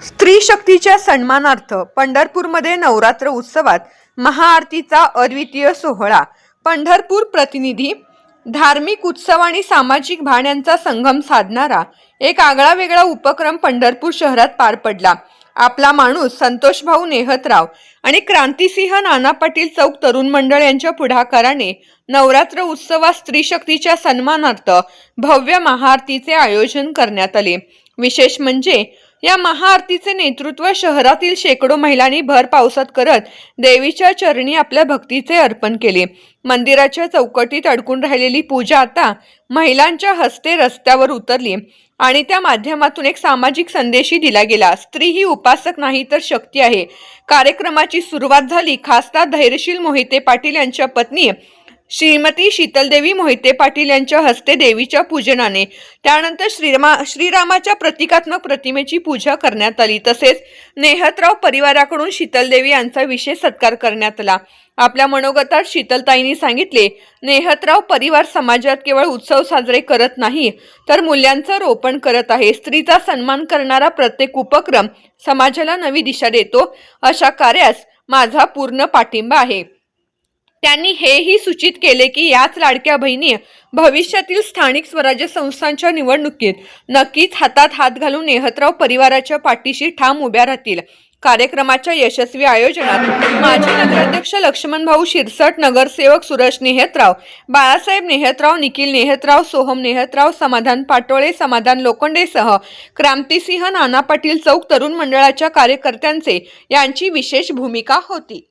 स्त्री शक्तीच्या सन्मानार्थ पंढरपूरमध्ये नवरात्र उत्सवात महाआरतीचा अद्वितीय सोहळा. पंढरपूर प्रतिनिधी धार्मिक उत्सव आणि सामाजिक भावनांचा संगम साधणारा एक आगळा वेगळा उपक्रम पंढरपूर शहरात पार पडला. आपला माणूस संतोष भाऊ नेहतराव आणि क्रांतिसिंह नाना पाटील चौक तरुण मंडळ यांच्या पुढाकाराने नवरात्र उत्सवात स्त्री शक्तीच्या सन्मानार्थ भव्य महाआरतीचे आयोजन करण्यात आले. विशेष म्हणजे या महाआरतीचे नेतृत्व शहरातील शेकडो महिलांनी भर पावसात करत देवीच्या चरणी आपल्या भक्तीचे अर्पण केले. मंदिराच्या चौकटीत अडकून राहिलेली पूजा आता महिलांच्या हस्ते रस्त्यावर उतरली आणि त्या माध्यमातून एक सामाजिक संदेशही दिला गेला. स्त्री ही उपासक नाही तर शक्ती आहे. कार्यक्रमाची सुरुवात झाली. खासदार धैर्यशील मोहिते पाटील यांच्या पत्नी श्रीमती शीतलदेवी मोहिते पाटील यांच्या हस्ते देवीच्या पूजनाने. त्यानंतर श्रीरामा श्रीरामाच्या प्रतिकात्मक प्रतिमेची पूजा करण्यात आली. तसेच नेहतराव परिवाराकडून शीतलदेवी यांचा विशेष सत्कार करण्यात आला. आपल्या मनोगतात शीतलताईंनी सांगितले नेहतराव परिवार समाजात केवळ उत्सव साजरे करत नाही तर मूल्यांचं रोपण करत आहे. स्त्रीचा सन्मान करणारा प्रत्येक उपक्रम समाजाला नवी दिशा देतो. अशा कार्यास माझा पूर्ण पाठिंबा आहे. त्यांनी हेही सूचित केले की याच लाडक्या बहिणी भविष्यातील स्थानिक स्वराज्य संस्थांच्या निवडणुकीत नक्कीच हातात हात घालून नेहतराव परिवाराच्या पाठीशी ठाम उभ्या राहतील. कार्यक्रमाच्या यशस्वी आयोजनात माजी नगराध्यक्ष लक्ष्मणभाऊ शिरसट नगरसेवक सुरेश नेहतराव बाळासाहेब नेहतराव निखिल नेहतराव सोहम नेहतराव समाधान पाटोळे समाधान लोखंडेसह क्रांतिसिंह नाना पाटील चौक तरुण मंडळाच्या कार्यकर्त्यांचे यांची विशेष भूमिका होती.